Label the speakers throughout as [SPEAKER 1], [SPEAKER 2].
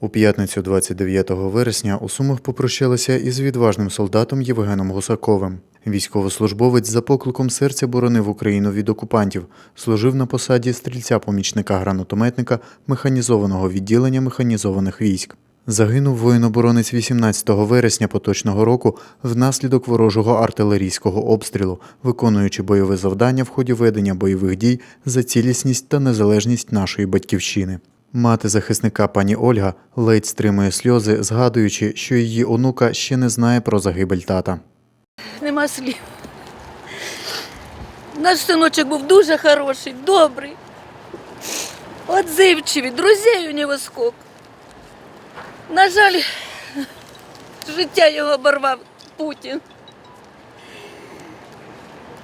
[SPEAKER 1] У п'ятницю 29 вересня у Сумах попрощалися із відважним солдатом Євгеном Гусаковим. Військовослужбовець за покликом серця боронив Україну від окупантів, служив на посаді стрільця-помічника гранатометника механізованого відділення механізованих військ. Загинув воїноборонець 18 вересня поточного року внаслідок ворожого артилерійського обстрілу, виконуючи бойове завдання в ході ведення бойових дій за цілісність та незалежність нашої батьківщини. Мати захисника пані Ольга ледь стримує сльози, згадуючи, що її онука ще не знає про загибель тата.
[SPEAKER 2] Нема слів. Наш синочок був дуже хороший, добрий, отзивчивий, друзей у нього скок. На жаль, життя його оборвав Путін.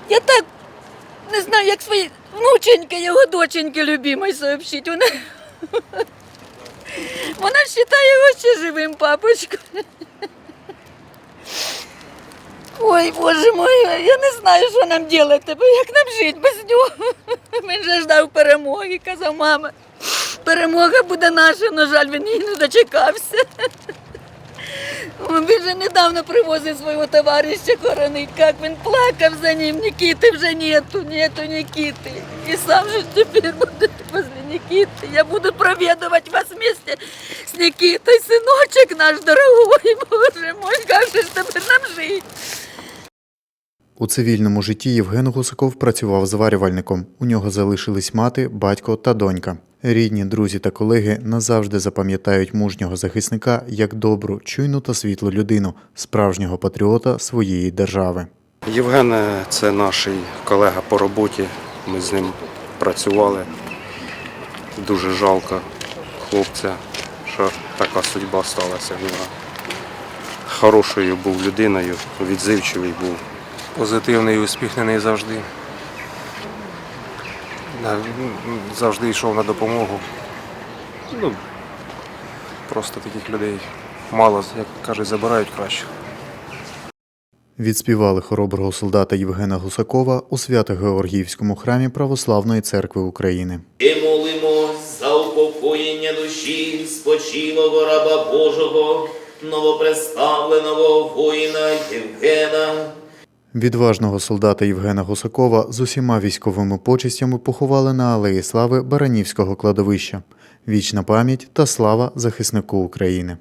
[SPEAKER 2] Я так не знаю, як свої внученьки, його доченьки любимої сообщить. Вона, вона вважає його ще живим папочкою. Ой, боже мой, я не знаю, що нам робити, як нам жити без нього. Він же ждав перемоги, казав, мама, перемога буде наша, на жаль, він її не дочекався. Він же недавно привозив свого товариша хоронить, як він плакав за ним, Нікіти вже нету, нету Нікіти. І сам же тепер буде возле Нікіти. Я буду провідувати вас вместе з Нікітою, синочок наш дорогой, боже мой, як же тепер нам жити?
[SPEAKER 1] У цивільному житті Євген Гусаков працював зварювальником. У нього залишились мати, батько та донька. Рідні, друзі та колеги назавжди запам'ятають мужнього захисника як добру, чуйну та світлу людину, справжнього патріота своєї держави.
[SPEAKER 3] Євген це наш колега по роботі. Ми з ним працювали. Дуже жалко хлопця, що така судьба сталася в нього. Хорошою був людиною, відзивчивий був.
[SPEAKER 4] позитивний і усміхнений завжди. На- Завжди йшов на допомогу. Ну, просто таких людей мало, як кажуть, забирають краще.
[SPEAKER 1] Відспівали хороброго солдата Євгена Гусакова у Свято-Георгіївському храмі Православної церкви України.
[SPEAKER 5] І молимось за упокоєння душі спочилого раба Божого, новопредставленого воїна Євгена.
[SPEAKER 1] Відважного солдата Євгена Гусакова з усіма військовими почестями поховали на Алеї Слави Баранівського кладовища. Вічна пам'ять та слава захиснику України.